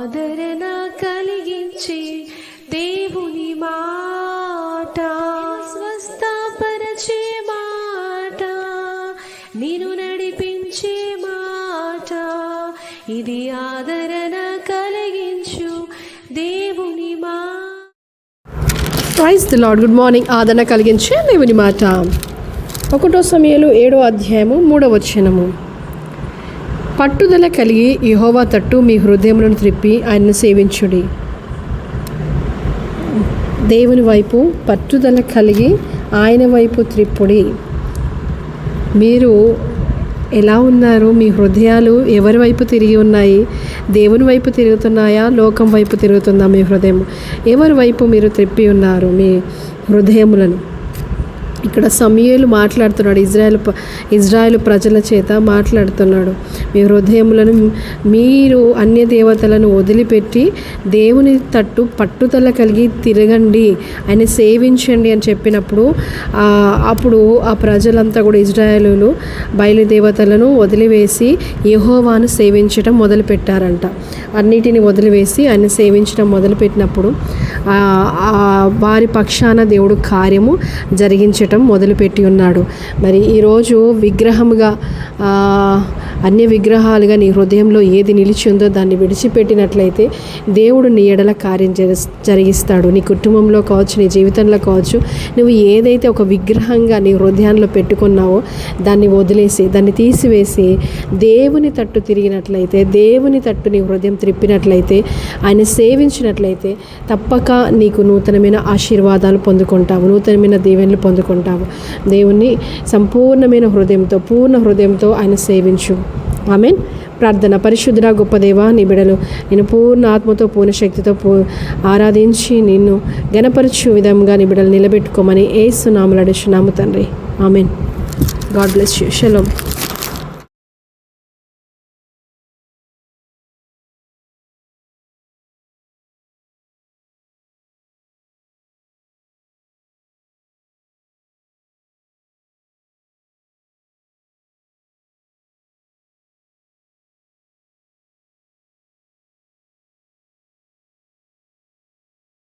ఆదరణ కలిగించే దేవుని మాట. స్వస్థపరచే మాట. నేను నడిపించే మాట. ఇది ఆదరణ కలిగించు దేవుని మా. Praise the Lord good morning ఆదరణ కలిగించే దేవుని మాట. ఒకటో సమయంలో ఏడో అధ్యాయము మూడవ వచనము. పట్టుదల కలిగి యహోవా తట్టు మీ హృదయములను త్రిప్పి ఆయనను సేవించుడి. దేవుని వైపు పట్టుదల కలిగి ఆయన వైపు త్రిప్పుడి. మీరు ఎలా ఉన్నారు? మీ హృదయాలు ఎవరి వైపు తిరిగి ఉన్నాయి? దేవుని వైపు తిరుగుతున్నాయా? లోకం వైపు తిరుగుతుందా మీ హృదయం? ఎవరి వైపు మీరు త్రిప్పి ఉన్నారు? మీ హృదయములను. ఇక్కడ సమయలు మాట్లాడుతున్నాడు. ఇజ్రాయెల్ ఇజ్రాయెల్ ప్రజల చేత మాట్లాడుతున్నాడు. మీ హృదయములను మీరు అన్య దేవతలను వదిలిపెట్టి దేవుని తట్టు పట్టుదల కలిగి తిరగండి. ఆయన సేవించండి అని చెప్పినప్పుడు అప్పుడు ఆ ప్రజలంతా కూడా ఇజ్రాయేలులు బయలుదేవతలను వదిలివేసి యహోవాను సేవించడం మొదలుపెట్టారంట. అన్నిటిని వదిలివేసి ఆయన సేవించడం మొదలుపెట్టినప్పుడు వారి పక్షాన దేవుడు కార్యము జరిగించటం మొదలుపెట్టి ఉన్నాడు. మరి ఈరోజు విగ్రహముగా అన్ని విగ్రహాలుగా నీ హృదయంలో ఏది నిలిచి ఉందో దాన్ని విడిచిపెట్టినట్లయితే దేవుడు నీ ఎడల కార్యం జరిగిస్తాడు. నీ కుటుంబంలో కావచ్చు నీ జీవితంలో కావచ్చు నువ్వు ఏదైతే ఒక విగ్రహంగా నీ హృదయంలో పెట్టుకున్నావో దాన్ని వదిలేసి దాన్ని తీసివేసి దేవుని తట్టు తిరిగినట్లయితే దేవుని తట్టు నీ హృదయం త్రిప్పినట్లయితే ఆయన సేవించినట్లయితే తప్పక నీకు నూతనమైన ఆశీర్వాదాలు పొందుకుంటావు నూతనమైన దీవెనలు పొందుకుంటావు. దేవుణ్ణి సంపూర్ణమైన హృదయంతో పూర్ణ హృదయంతో ఆయన సేవించు. ఆమెన్. ప్రార్థన. పరిశుద్ధుడ గొప్పదేవా నీ బిడలు నేను పూర్ణ ఆత్మతో పూర్ణ శక్తితో పూ ఆరాధించి నిన్ను గణపరచు విధంగా నీ బిడలు నిలబెట్టుకోమని ఏసు నామలు అడుచున్నాము తండ్రి. Amen. God bless you. Shalom.